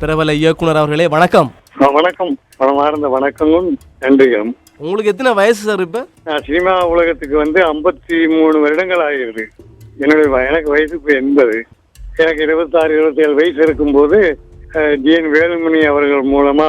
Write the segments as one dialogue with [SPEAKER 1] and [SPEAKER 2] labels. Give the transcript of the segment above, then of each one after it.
[SPEAKER 1] பிரபல இயக்குனர் அவர்களே வணக்கம்.
[SPEAKER 2] வணக்கம். மனமார்ந்த வணக்கமும் நன்றிகளும்.
[SPEAKER 1] உங்களுக்கு எத்தனை வயசு சார் இப்போ?
[SPEAKER 2] நான் சினிமா உலகத்துக்கு வந்து ஐம்பத்தி மூணு வருடங்கள் ஆகிறது. என்னுடைய எனக்கு வயசு இப்போ எண்பது. எனக்கு இருபத்தாறு இருபத்தேழு வயசு இருக்கும்போது ஜிஎன் வேலுமணி அவர்கள் மூலமா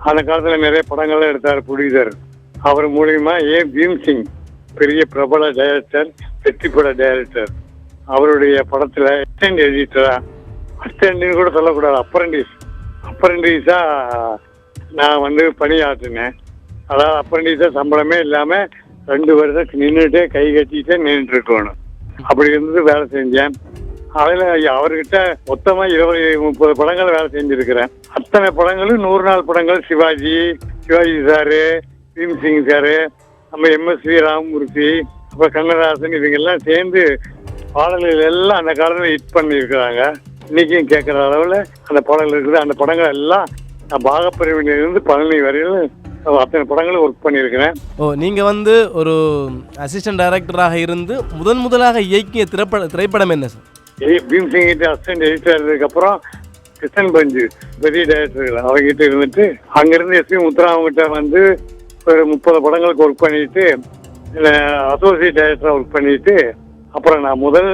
[SPEAKER 2] அந்த காலத்துல நிறைய படங்கள்லாம் எடுத்தார் புடிதர் அவர் மூலியமா ஏ. பீம்சிங் பெரிய பிரபல டைரக்டர் வெற்றி பட டைரக்டர் அவருடைய படத்துல எடிட்டரா அசிஸ்டன்ட்னு கூட சொல்லக்கூடாது. அப்ரண்டிஸ் அப்ரண்டிஸாக நான் வந்து பணியாற்றினேன். அதாவது அப்ரண்டிஸாக சம்பளமே இல்லாமல் ரெண்டு வருஷம் நின்றுட்டே கை கட்டிட்டே நின்றுட்டு இருக்கணும். அப்படி இருந்து வேலை செஞ்சேன். அதில் அவர்கிட்ட மொத்தமாக இருபது முப்பது படங்கள் வேலை செஞ்சுருக்கிறேன். அத்தனை படங்களும் நூறு நாள் படங்கள். சிவாஜி சிவாஜி சாரு பீம் சிங் சாரு நம்ம எம்எஸ்வி ராமமூர்த்தி அப்புறம் கண்ணதாசன் இவங்கெல்லாம் சேர்ந்து பாடல்கள் எல்லாம் அந்த காலத்தில் ஹிட் பண்ணியிருக்கிறாங்க. இன்னைக்கும் கேட்குற அளவில் அந்த பாடல்கள் இருக்குது. அந்த படங்கள் எல்லாம் நான் பாகப்பிரிவினிலிருந்து பழனி வரையில் அத்தனை படங்களும் ஒர்க் பண்ணியிருக்கிறேன்.
[SPEAKER 1] ஓ நீங்கள் வந்து ஒரு அசிஸ்டன்ட் டைரக்டராக இருந்து முதன் முதலாக இயக்கிய திரைப்பட திரைப்படம் என்ன சார்?
[SPEAKER 2] ஏய் பீம் சிங் கிட்ட அசிஸ்டன்ட் எடிட்டர் அப்புறம் கிருஷ்ணன் பஞ்சு பெரிய டைரக்டர்கள் அவங்ககிட்ட இருந்துட்டு அங்கிருந்து எஸ்பி முத்துரா அவங்ககிட்ட வந்து ஒரு முப்பது படங்களுக்கு ஒர்க் பண்ணிட்டு அசோசியேட் டைரக்டரா ஒர்க் பண்ணிட்டு அப்புறம் நான் முதல்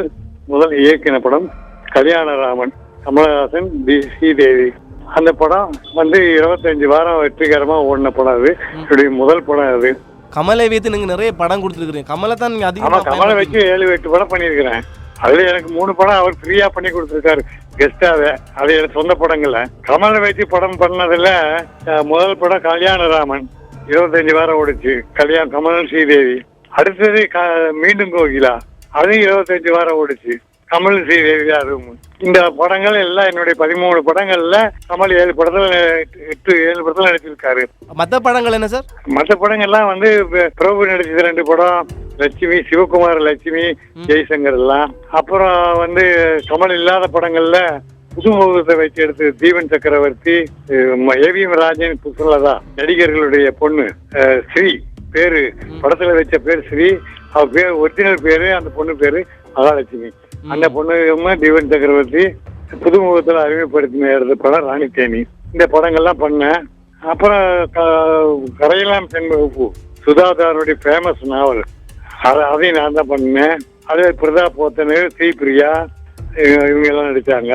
[SPEAKER 2] முதல் இயக்கின படம் கல்யாணராமன் கமலஹாசன் டி ஸ்ரீதேவி. அந்த படம் வந்து இருபத்தஞ்சு வாரம் வெற்றிகரமா ஓடின படம் அது. என்னுடைய முதல் படம் அது.
[SPEAKER 1] கமலை வைத்து நீங்கள் நிறைய படம் கொடுத்துருக்கீங்க கமலை தான் நீங்கள் அதிகமாக
[SPEAKER 2] கமலை வச்சு ஏழு எட்டு படம் பண்ணியிருக்கிறேன். அதுல எனக்கு மூணு படம் அவர் ஃப்ரீயா பண்ணி கொடுத்துருக்காரு. கெஸ்டாவே அது எனக்கு சொந்த படங்கள்ல. கமலை வச்சு படம் பண்ணதுல முதல் படம் கல்யாணராமன். இருபத்தஞ்சு வாரம் ஓடிச்சு. கல்யாணம் கமல் ஸ்ரீதேவி. அடுத்தது க- மீண்டும் கோகிலா. அதுவும் இருபத்தஞ்சு வாரம் ஓடிச்சு. கமல் அதுவும் இந்த படங்கள் எல்லாம் என்னுடைய பதிமூணு படங்கள்ல கமல் ஏழு படத்துல எட்டு ஏழு படத்துல நடிச்சிருக்காரு.
[SPEAKER 1] மற்ற படங்கள் என்ன சார்?
[SPEAKER 2] மற்ற படங்கள்லாம் வந்து பிரபு நடிச்சது ரெண்டு படம் லட்சுமி சிவகுமார் லட்சுமி ஜெய்சங்கர் எல்லாம். அப்புறம் வந்து கமல் இல்லாத படங்கள்ல புதுமுகத்தை வச்சு எடுத்து தீபன் சக்கரவர்த்தி ஏவிஎம் ராஜன் புஷ்பலதா நடிகர்களுடைய பொண்ணு ஸ்ரீ பேரு படத்துல வச்ச பேர் ஸ்ரீ அவ பேர் ஒரிஜினல் பேரு அந்த பொண்ணு பேரு மகாலட்சுமி. அந்த பொண்ணு தீபன் சக்கரவர்த்தி புதுமுகத்துல அறிமுகப்படுத்தின படம் ராணி தேனி இந்த படங்கள்லாம் பண்ணேன் அப்புறம் கரையெல்லாம் செண்பகப்பூ சுதாதாருடைய ஃபேமஸ் நாவல் அது அதையும் நான் தான் பண்ணேன். அதே பிரதாப் போத்தனு ஸ்ரீபிரியா இவங்க இவங்க எல்லாம் நடிச்சாங்க.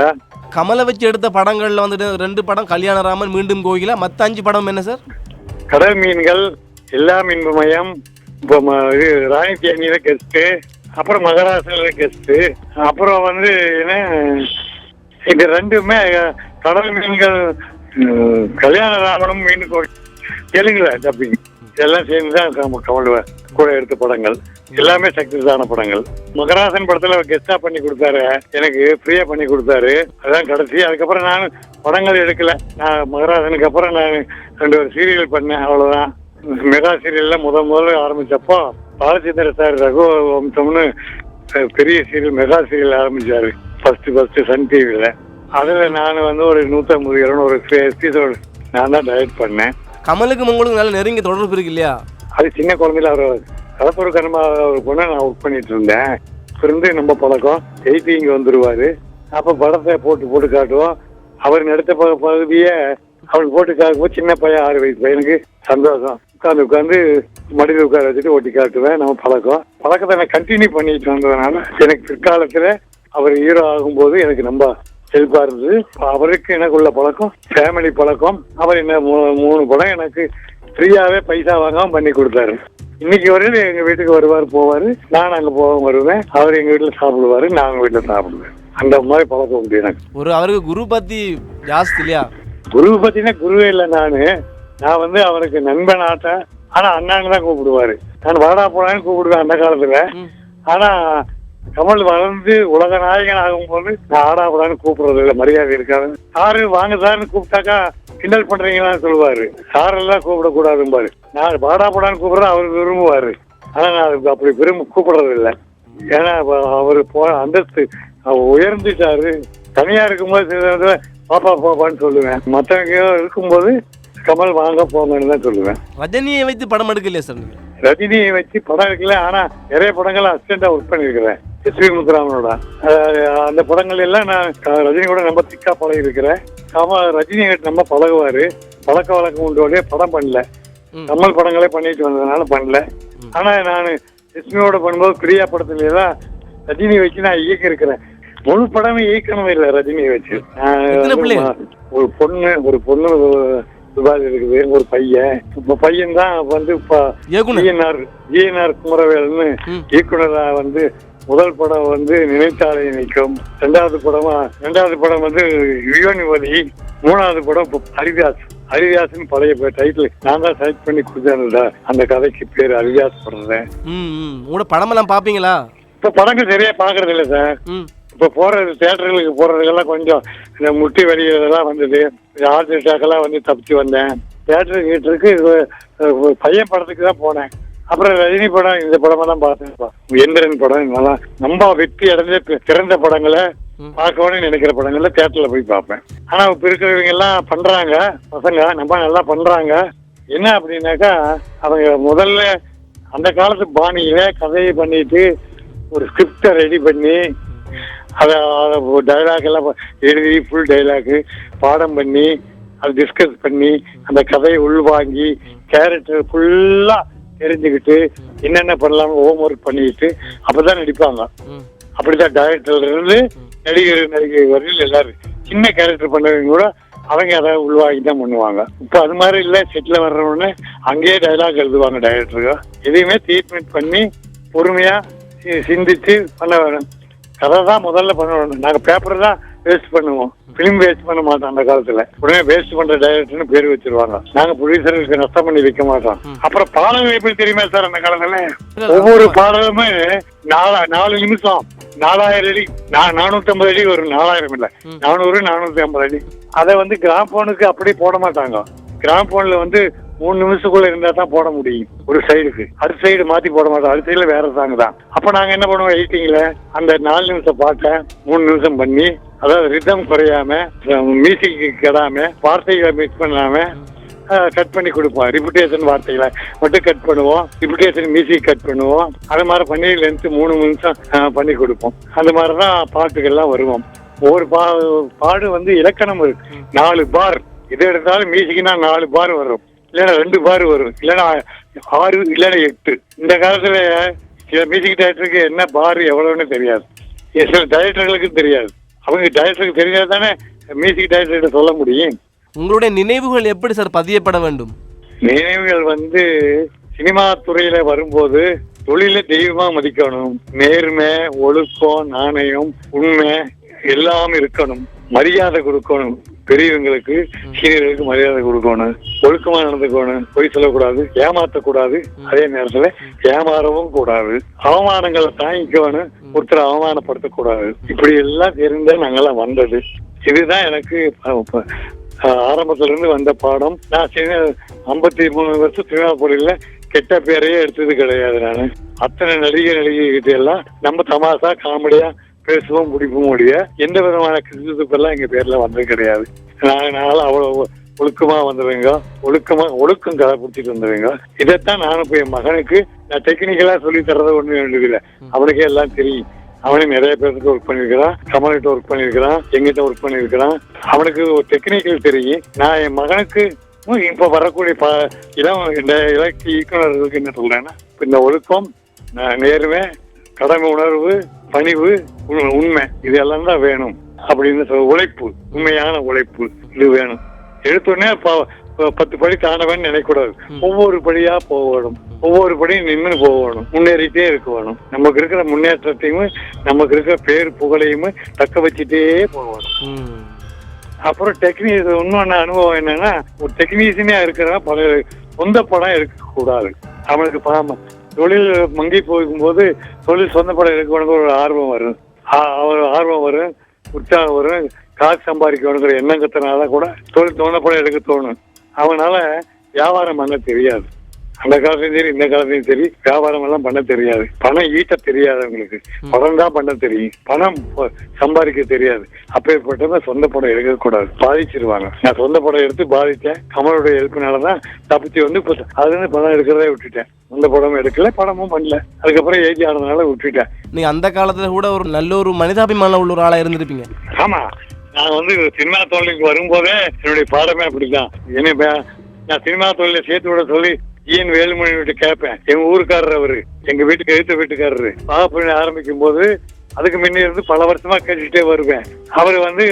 [SPEAKER 1] கமலை வச்சு எடுத்த படங்களில் வந்துட்டு ரெண்டு படம் கல்யாணராமன் மீண்டும் கோகிலா. மற்ற அஞ்சு படம் என்ன சார்?
[SPEAKER 2] கடல் மீன்கள் எல்லா இன்பமயம். இப்போ இது ராணி தேனியில கெஸ்ட்டு அப்புறம் மகாராஷ்டிரால கெஸ்ட்டு அப்புறம் வந்து என்ன இது ரெண்டுமே கடல் மீன்கள் கல்யாண ராமனும் மீன் கோழி தெலுங்குல டப்பிங் எல்லாம் சேர்ந்து தான் கம- கமல் கூட எடுத்த படங்கள். எல்லாமே சக்சஸ் ஆன படங்கள். மகராசன் படத்துல கெஸ்டா பண்ணி கொடுத்தாரு. எனக்கு ஃப்ரீயா பண்ணி கொடுத்தாரு. அதான் கடைசி. அதுக்கப்புறம் நான் படங்கள் எடுக்கல. நான் மகராசனுக்கு அப்புறம் நான் ரெண்டு ஒரு சீரியல் பண்ணேன். அவ்வளவுதான். மெகா சீரியல்ல முத முதல்ல ஆரம்பிச்சப்போ பாலச்சந்திர சார் ரகு வம்சம்னு பெரிய சீரியல் மெகா சீரியல் ஆரம்பிச்சாரு. ஃபர்ஸ்ட் ஃபர்ஸ்ட் சன் டிவில அதுல நான் வந்து ஒரு நூத்தம்பது இருநூறு எபிசோடு நான் தான் டைரக்ட் பண்ணேன்.
[SPEAKER 1] கமலுக்கும் உங்களுக்கு நல்ல நெருங்கிய தொடர்பு இருக்கு இல்லையா?
[SPEAKER 2] அது சின்ன குழந்தையில அவர் கலப்பூர் கர்மா ஒரு பொண்ணை நான் ஒர்க் பண்ணிட்டு இருந்தேன். இருந்து நம்ம பழக்கம். எயிட்டி இங்க வந்துருவாரு. அப்ப படத்தை போட்டு போட்டு காட்டுவோம். அவர் நடித்த பகுதியை அவர் போட்டு காக்கும்போது சின்ன பையன் ஆறு வயசு பையனுக்கு சந்தோஷம். உட்காந்து உட்காந்து மடியில் உட்கார வச்சுட்டு ஓட்டி காட்டுவேன் நம்ம பழக்கம். பழக்கத்தை நான் கண்டினியூ பண்ணிட்டு வந்ததுனால எனக்கு பிற்காலத்துல அவர் ஹீரோ ஆகும்போது எனக்கு ரொம்ப ஹெல்ப்பா இருந்தது. அவருக்கு எனக்கு உள்ள பழக்கம் ஃபேமிலி பழக்கம். அவர் என்ன மூணு படம் எனக்கு ஃப்ரீயாவே பைசா வாங்காம பண்ணி கொடுத்தாரு. இன்னைக்கு வரையும் எங்க வீட்டுக்கு வருவார் போவாரு. நான் அங்க போவேன் வருவேன். அவர் எங்க வீட்டுல சாப்பிடுவாரு நான் அவங்க வீட்டுல சாப்பிடுவேன் அந்த மாதிரி பழக்கம் உண்டு எனக்கு.
[SPEAKER 1] ஒரு அவருக்கு குரு பத்தி ஜாஸ்தி இல்லையா?
[SPEAKER 2] குரு பத்தினா குருவே இல்லை நானு. நான் வந்து அவருக்கு நண்பன் ஆட்டேன் ஆனா அண்ணான்னு தான் கூப்பிடுவாரு. நான் வாடா போடான்னு கூப்பிடுவேன் அந்த காலத்துல. ஆனா கமல் வளர்ந்து உலக நாயகன் ஆகும்போது நான் ஆடா போடான்னு கூப்பிடுறது இல்லை மரியாதை இருக்காது. சாரு வாங்க சார்னு கூப்பிட்டாக்கா கிண்டல் பண்றீங்களான்னு சொல்லுவாரு. சாரெல்லாம் கூப்பிடக்கூடாதும்பாரு. நான் வாடா போடான்னு கூப்பிடுறது அவர் விரும்புவாரு. ஆனா நான் அதுக்கு அப்படி விரும்ப கூப்பிடுறது இல்லை. ஏன்னா அவர் போ அந்தஸ்து உயர்ந்துட்டாரு தனியா இருக்கும்போது பாப்பா பாப்பான்னு சொல்லுவேன். மற்றவங்க இருக்கும்போது கமல் வாங்க போங்கன்னு தான் சொல்லுவேன்.
[SPEAKER 1] ரஜினியை வைத்து படம் எடுக்கலையா சார் நீங்க?
[SPEAKER 2] ரஜினியை வச்சு படம் எடுக்கல ஆனா நிறைய படங்கள் அசிஸ்டண்டா ஒர்க் பண்ணியிருக்கிறேன். எஸ் வி முத்துராமனோட அந்த படங்கள் எல்லாம் நான் ரஜினி கூட ரொம்ப திக்கா பழகி இருக்கிறேன் ஆமா ரஜினி கிட்ட நம்ம பழகுவாரு. பழக்க வழக்கம் உண்டு படம் பண்ணல. கமல் படங்களே பண்ணிட்டு வந்ததுனால பண்ணல. ஆனா நான் எஸ்மியோட பண்ணும்போது பிரியா படத்துல எல்லாம் ரஜினி வச்சு நான் இயக்கி இருக்கிறேன் முழு படமே இயக்கணும் இல்லை ரஜினியை வச்சு? ஒரு பொண்ணு ஒரு பொண்ணு துபாயில் இருக்குது ஒரு பையன். இப்ப பையன் தான் வந்து இப்ப ஜிஎன்ஆர் ஜிஎன்ஆர் குமரவேல்னு
[SPEAKER 1] ம்.
[SPEAKER 2] இயக்குனரா வந்து முதல் படம் வந்து நினைத்தாலே நிற்கும். ரெண்டாவது படமா ரெண்டாவது படம் வந்து யுவனிவலி மூணாவது படம் ஹரிதாஸ். ஹரிதாஸ்னு பழைய டைட்டில் நான் தான் செலக்ட் பண்ணி கொடுத்தேன்ல. அந்த கதைக்கு பேர் ஹரிதாஸ் படுறேன்
[SPEAKER 1] உங்களோட படமெல்லாம் பார்ப்பீங்களா
[SPEAKER 2] இப்ப படங்கள் சரியா பாக்குறது இல்ல சார் இப்ப போறது தேட்டர்களுக்கு போறதுக்கெல்லாம் கொஞ்சம் இந்த முட்டி வெளியெல்லாம் வந்தது. ஹார்ட் அட்டாக்கெல்லாம் வந்து தப்பிச்சு வந்தேன். தேட்டர் கிட்டருக்கு பையன் படத்துக்கு தான் போனேன். அப்புறம் ரஜினி படம் இந்த படமெல்லாம் பார்த்தேன் எந்திரன் படம் நல்லா ரொம்ப வெற்றி அடைஞ்ச சிறந்த படங்களை. பார்க்கணும்னு நினைக்கிற படங்கள்ல தேட்டர்ல போய் பார்ப்பேன். ஆனா இப்ப இருக்கிறவங்க எல்லாம் பண்றாங்க பசங்க நம்ம நல்லா பண்றாங்க. என்ன அப்படின்னாக்கா அவங்க முதல்ல அந்த காலத்து பாணியில கதையை பண்ணிட்டு ஒரு ஸ்கிரிப்டை ரெடி பண்ணி அதை டைலாக் எல்லாம் எழுதி ஃபுல் டைலாக் பாடம் பண்ணி அதை டிஸ்கஸ் பண்ணி அந்த கதையை உள்வாங்கி கேரக்டர் ஃபுல்லா தெரிஞ்சுக்கிட்டு என்னென்ன பண்ணலாம் ஹோம் ஒர்க் பண்ணிட்டு அப்பதான் நடிப்பாங்க. அப்படிதான் டைரக்டர்ல இருந்து நடிகர் நடிகை வரையில் எல்லாரும். சின்ன கேரக்டர் பண்ணவங்க கூட அவங்க அதை உள்வாங்கி தான் பண்ணுவாங்க. இப்போ அது மாதிரி இல்லை செட்டில் வர்றவொடனே அங்கேயே டைலாக் எழுதுவாங்க டைரக்டருங்க எதையுமே ட்ரீட்மெண்ட் பண்ணி பொறுமையா சி- சிந்திச்சு பண்ண வேணும். கதை தான் முதல்ல பண்ண வேணும் நாங்கள் பேப்பர் தான் வேஸ்ட் பண்ணுவோம். ஃபிலிம் வேஸ்ட் பண்ண மாட்டோம் அந்த காலத்துல. உடனே வேஸ்ட் பண்ற டைரக்டர்னு பேர் வச்சிருவாங்க. நாங்க ப்ரொடியூசருக்கு நஷ்டம் பண்ணி வைக்க மாட்டோம். அப்புறம் பாடல்கள் எப்படி தெரியுமா சார் அந்த காலத்துல ஒவ்வொரு பாடலுமே நாலா நாலு நிமிஷம். நாலாயிரம் அடி நான் நானூத்தி ஐம்பது அடி வரும் நாலாயிரம் இல்ல. நானூறு நானூத்தி ஐம்பது அடி. அதை வந்து கிராம்போனுக்கு அப்படியே போட மாட்டாங்க. கிராம்போன்ல வந்து மூணு நிமிஷத்துக்குள்ள இருந்தா தான் போட முடியும். ஒரு சைடுக்கு அடுத்த சைடு மாத்தி போட மாட்டோம். அடுத்த சைடுல வேற சாங் தான். அப்ப நாங்க என்ன பண்ணுவோம்? எயிட்டிங்ல அந்த நாலு நிமிஷம் பாட்டை மூணு நிமிஷம் பண்ணி அதாவது ரிதம் குறையாம மியூசிக் கெடாம வார்த்தைகளை மிக்ஸ் பண்ணாம கட் பண்ணி கொடுப்போம். ரிப்புடேஷன் வார்த்தைகளை மட்டும் கட் பண்ணுவோம். ரிப்புடேஷன் மியூசிக் கட் பண்ணுவோம். அது மாதிரி பண்ணி லென்த் மூணு நிமிஷம் பண்ணி கொடுப்போம். அந்த மாதிரி தான் பாட்டுகள்லாம் வருவோம். ஒவ்வொரு பா பாடு வந்து இலக்கணம் இருக்கு. நாலு பார். எது எடுத்தாலும் மியூசிக்னா நாலு பார் வரும். இல்லைன்னா ரெண்டு பார் வரும். இல்லைன்னா ஆறு இல்லைன்னா எட்டு. இந்த காலத்துல சில மியூசிக் டைரக்டருக்கு என்ன பார் எவ்வளவுன்னு தெரியாது. சில டைரக்டர்களுக்கு தெரியாது. அவங்க டைரக்டருக்கு தெரிஞ்சா தானே மியூசிக் டைரக்டர்கிட்ட சொல்ல முடியும்.
[SPEAKER 1] உங்களுடைய நினைவுகள் எப்படி சார் பதியப்பட வேண்டும்?
[SPEAKER 2] நினைவுகள் வந்து சினிமா துறையில வரும்போது தொழில தெய்வமா மதிக்கணும். நேர்மை ஒழுக்கம் நாணயம் உண்மை எல்லாம் இருக்கணும். மரியாதை கொடுக்கணும். பெரியவங்களுக்கு சீனியர்களுக்கு மரியாதை கொடுக்கணும். ஒழுக்கமா நடந்துக்கணும். பொய் சொல்லக்கூடாது ஏமாத்தக்கூடாது. அதே நேரத்துல ஏமாறவும் கூடாது. அவமானங்களை தாங்கிக்கணும். ஒருத்தரை அவமானப்படுத்தக்கூடாது. இப்படி எல்லாம் தெரிந்த நாங்கெல்லாம் வந்தது. இதுதான் எனக்கு ஆரம்பத்துல இருந்து வந்த பாடம். நான் சின்ன ஐம்பத்தி மூணு வருஷம் பொருளில் கெட்ட பேரையே எடுத்தது கிடையாது நான். அத்தனை நடிகை நடிகை கிட்ட எல்லாம் நம்ம தமாசா காமெடியா பேசுவோம் பிடிப்போம் முடிய எந்த விதமான கிறிஸ்துப்பெல்லாம் எங்க பேர்ல வந்தது கிடையாது. நாங்க நாங்களும் அவ்வளவு ஒழுக்கமா வந்தவங்க ஒழுக்கமா ஒழுக்கம் கடைபிடிச்சிட்டு வந்தவங்க. இதைத்தான் நானும் இப்ப என் மகனுக்கு நான் டெக்னிக்கலா சொல்லி தரது ஒண்ணு வேண்டியதில்லை அவனுக்கே எல்லாம் தெரியும். அவனே நிறைய பேருக்கு ஒர்க் பண்ணியிருக்கிறான். கமல்கிட்ட ஒர்க் பண்ணியிருக்கிறான். எங்கிட்ட ஒர்க் பண்ணியிருக்கிறான். அவனுக்கு ஒரு டெக்னிக்கல் தெரியும். நான் என் மகனுக்கு இப்ப வரக்கூடிய ப இளம் இந்த இலக்கிய இயக்குநர்களுக்கு என்ன சொல்றேன்னா இந்த ஒழுக்கம் ந- நேர்மை கடமை உணர்வு பணிவு உண்- உண்மை இது எல்லாம் தான் வேணும் அப்படின்னு சொல்ல உழைப்பு உண்மையான உழைப்பு இது வேணும். எடுத்தோடனே பத்து படி தாண்டவன் நினைக்கூடாது ஒவ்வொரு படியா போகணும். ஒவ்வொரு படியும் நின்று போகணும். முன்னேறிட்டே இருக்க வேணும் நமக்கு இருக்கிற முன்னேற்றத்தையும் நமக்கு இருக்கிற பேர் புகழையும் தக்க வச்சுட்டே போகணும். அப்புறம் டெக்னீஸ் இன்னொன்னு அனுபவம் என்னன்னா ஒரு டெக்னீஷியனா இருக்கிறவன் பல சொந்த படம் எடுக்க கூடாது அவனுக்கு பாம தொழில் மங்கி போகும்போது தொழில் சொந்தப்பட இருக்கணுங்கிற எடுக்கணுங்கிற ஒரு ஆர்வம் வரும். ஆ- அவர் ஆர்வம் வரும் உற்சாகம் வரும் காசு சம்பாதிக்கணுங்கிற எண்ணங்கத்தினால கூட தொழில் தோணப்பட எடுக்க தோணும். அவனால வியாபாரம் பண்ண தெரியாது. அந்த காலத்துலயும் சரி இந்த காலத்துலயும் சரி வியாபாரம் எல்லாம் பண்ண தெரியாது. பணம் ஈட்ட தெரியாது அவங்களுக்கு. பணம் தான் பண்ண தெரியும். பணம் சம்பாதிக்க தெரியாது. அப்பேற்பட்டவங்க சொந்த படம் எடுக்கக்கூடாது. பாதிச்சிருவாங்க. நான் சொந்த படம் எடுத்து பாதித்தேன். கமலோட ஹெல்ப்னால தான் தப்பிச்சு வந்து இப்போ அதுல இருந்து படம் எடுக்கிறதே விட்டுட்டேன். சொந்த படமும் எடுக்கல படமும் பண்ணல. அதுக்கப்புறம் ஏஜ் ஆனதுனால விட்டுட்டேன்.
[SPEAKER 1] நீங்க அந்த காலத்துல கூட ஒரு நல்ல ஒரு மனிதாபிமானம் உள்ள ஒரு ஆளா இருந்திருப்பீங்க.
[SPEAKER 2] ஆமா. நான் வந்து சினிமா தொழிலுக்கு வரும்போதே என்னுடைய பாடமே அப்படிதான் என்ன நான் சினிமா தொழில சேர்த்து விட சொல்லி ஈஎன் வேலுமணி வீட்டு கேட்பேன் எங்க ஊருக்காரர் அவரு. எங்க வீட்டுக்கு எழுத்த வீட்டுக்காரரு. பாகப்பண்ணி ஆரம்பிக்கும் போது அதுக்கு முன்ன இருந்து பல வருஷமா கேட்டுட்டே வருவேன். அவர் வந்து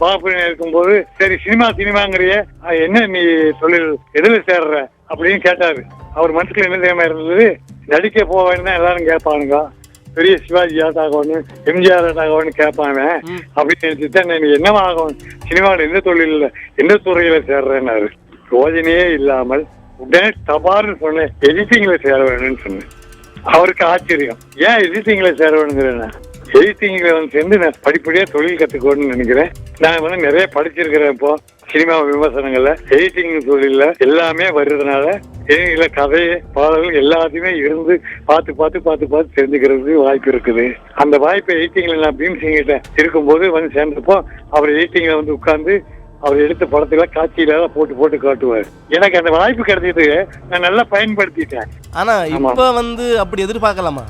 [SPEAKER 2] பாகப்பண்ணி இருக்கும்போது சரி சினிமா சினிமாங்கிறிய என்ன நீ தொழில் எதுல சேர்ற? அப்படின்னு கேட்டாரு. அவர் மனசுல என்ன தெரியாம இருந்தது? நடிக்க போவேன்னு தான் எல்லாரும் கேட்பானுங்க. பெரிய சிவாஜி ஆகணும் எம்ஜிஆர் ஆகணும்னு கேட்பாங்க. அப்படின்னு நினைச்சுதான் நீ என்னவா ஆகணும்? சினிமாவில் எந்த தொழிலில் எந்த துறையில சேர்றேன்னாரு. யோஜனையே இல்லாமல் உடனே தபார்னு சொன்னேன் எடிட்டிங்ல சேர வேணும்னு சொன்னேன். அவருக்கு ஆச்சரியம். ஏன் எடிட்டிங்ல சேர வேணுங்கிறேன் எடிட்டிங்ல வந்து சேர்ந்து நான் படிப்படியா தொழில் கத்துக்கணும்னு நினைக்கிறேன். நான் வந்து நிறைய படிச்சிருக்கிறேன் இப்போ சினிமா விமர்சனங்கள்ல எடிட்டிங் தொழில எல்லாமே வருதுனால இதுல கதை பாடல்கள் எல்லாத்தையுமே இருந்து பார்த்து பார்த்து பார்த்து பார்த்து தெரிஞ்சுக்கிறதுக்கு வாய்ப்பு இருக்குது. அந்த வாய்ப்பை எடிட்டிங்ல நான் பீம் சிங்கிட்ட இருக்கும்போது வந்து சேர்ந்தப்போ அவர் எடிட்டிங்ல வந்து உட்கார்ந்து அவர் எடுத்த படத்துல காட்சியில போட்டு போட்டு காட்டுவார். எனக்கு அந்த வாய்ப்பு கிடைச்சது நான் நல்லா பயன்படுத்திட்டேன்.
[SPEAKER 1] ஆனா. இப்ப வந்து அப்படி எதிர்பார்க்கலாமா?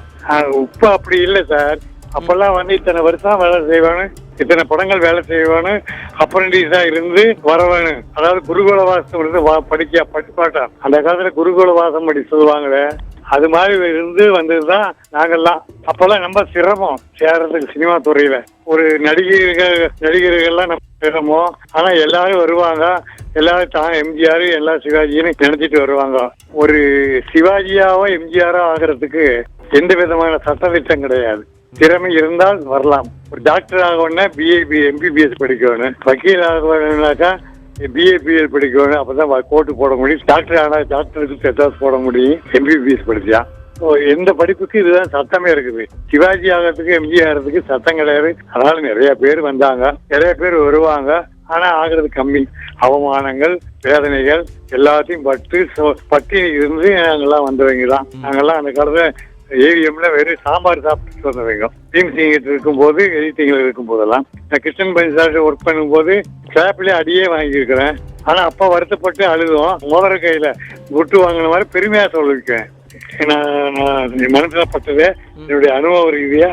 [SPEAKER 2] உப்பு அப்படி இல்லை சார். அப்பெல்லாம் வந்து இத்தனை வருஷம் வேலை செய்வானு இத்தனை படங்கள் வேலை செய்வானு அப்ரண்டிஸா இருந்து வரவேணு அதாவது குருகுல வாசம் இருந்து படிக்க படிப்பாட்டா? அந்த காலத்துல குருகுல வாசம் படி சொல்லுவாங்களே. அது மாதிரி இருந்து வந்தது தான் நாங்கள்லாம் அப்போல்லாம் ரொம்ப சிரமம் சேர்றதுக்கு சினிமா துறையில. ஒரு நடிகர்கள் நடிகர்கள்லாம் நம்ம சிரமம். ஆனா எல்லாரும் வருவாங்க. எல்லாரும் தான் எம்ஜிஆர் எல்லா சிவாஜின்னு நினைச்சிட்டு வருவாங்க. ஒரு சிவாஜியாவோ எம்ஜிஆரோ ஆகிறதுக்கு எந்த விதமான சட்டத்திட்டம் கிடையாது. திறமை இருந்தால் வரலாம். ஒரு டாக்டர் ஆகணும்னா பிஏபி எம்பிபிஎஸ் படிக்கணும். வக்கீல் ஆகணும்னாக்கா பிஏபிஎல் படிக்கணும் அப்பதான் கோட்டு போட முடியும். டாக்டர் ஆனா டாக்டருக்கு செட்டாஸ் போட முடியும். எம்பிபிஎஸ் படிச்சா எந்த படிப்புக்கு இதுதான் சட்டமே இருக்குது. சிவாஜி ஆகிறதுக்கு எம்ஜி ஆகிறதுக்கு சட்டம் கிடையாது. அதனால நிறைய பேர் வந்தாங்க. நிறைய பேர் வருவாங்க. ஆனா ஆகிறது கம்மி. அவமானங்கள் வேதனைகள் எல்லாத்தையும் பட்டு பட்டினி இருந்து நாங்கெல்லாம் வந்தவங்க தான். நாங்கெல்லாம் அந்த காலத்துல ஏவிஎம்ல வெறும் சாம்பார் சாப்பிட்டு வந்தவங்க டீம் சிங்கிட்டு இருக்கும்போது எடிட்டிங்ல இருக்கும் போதெல்லாம். நான் கிருஷ்ணன் பஞ்சாட்டு ஒர்க் பண்ணும்போது ஸ்லாப்லயே அடியே வாங்கியிருக்கிறேன். ஆனா அப்பா வருத்தப்பட்டு அழுதும். மோதிர கையில குட்டு வாங்கின மாதிரி பெருமையா சொல்லிருக்கேன் நான் நான் மனசுல பட்டது என்னுடைய அனுபவ ரீதியா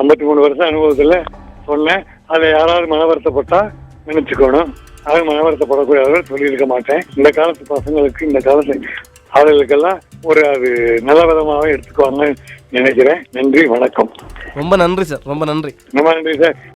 [SPEAKER 2] ஐம்பத்தி மூணு வருஷம் அனுபவத்துல சொன்னேன். அதை யாராவது மன வருத்தப்பட்டா நினைச்சுக்கணும். அது மன வருத்தப்படக்கூடியவர்கள் சொல்லியிருக்க மாட்டேன். இந்த காலத்து பசங்களுக்கு இந்த காலத்து அவர்களுக்கெல்லாம் ஒரு அது நல்ல விதமாக எடுத்துக்குவாங்கன்னு நினைக்கிறேன். நன்றி வணக்கம்.
[SPEAKER 1] ரொம்ப நன்றி சார். ரொம்ப நன்றி.
[SPEAKER 2] ரொம்ப நன்றி சார்.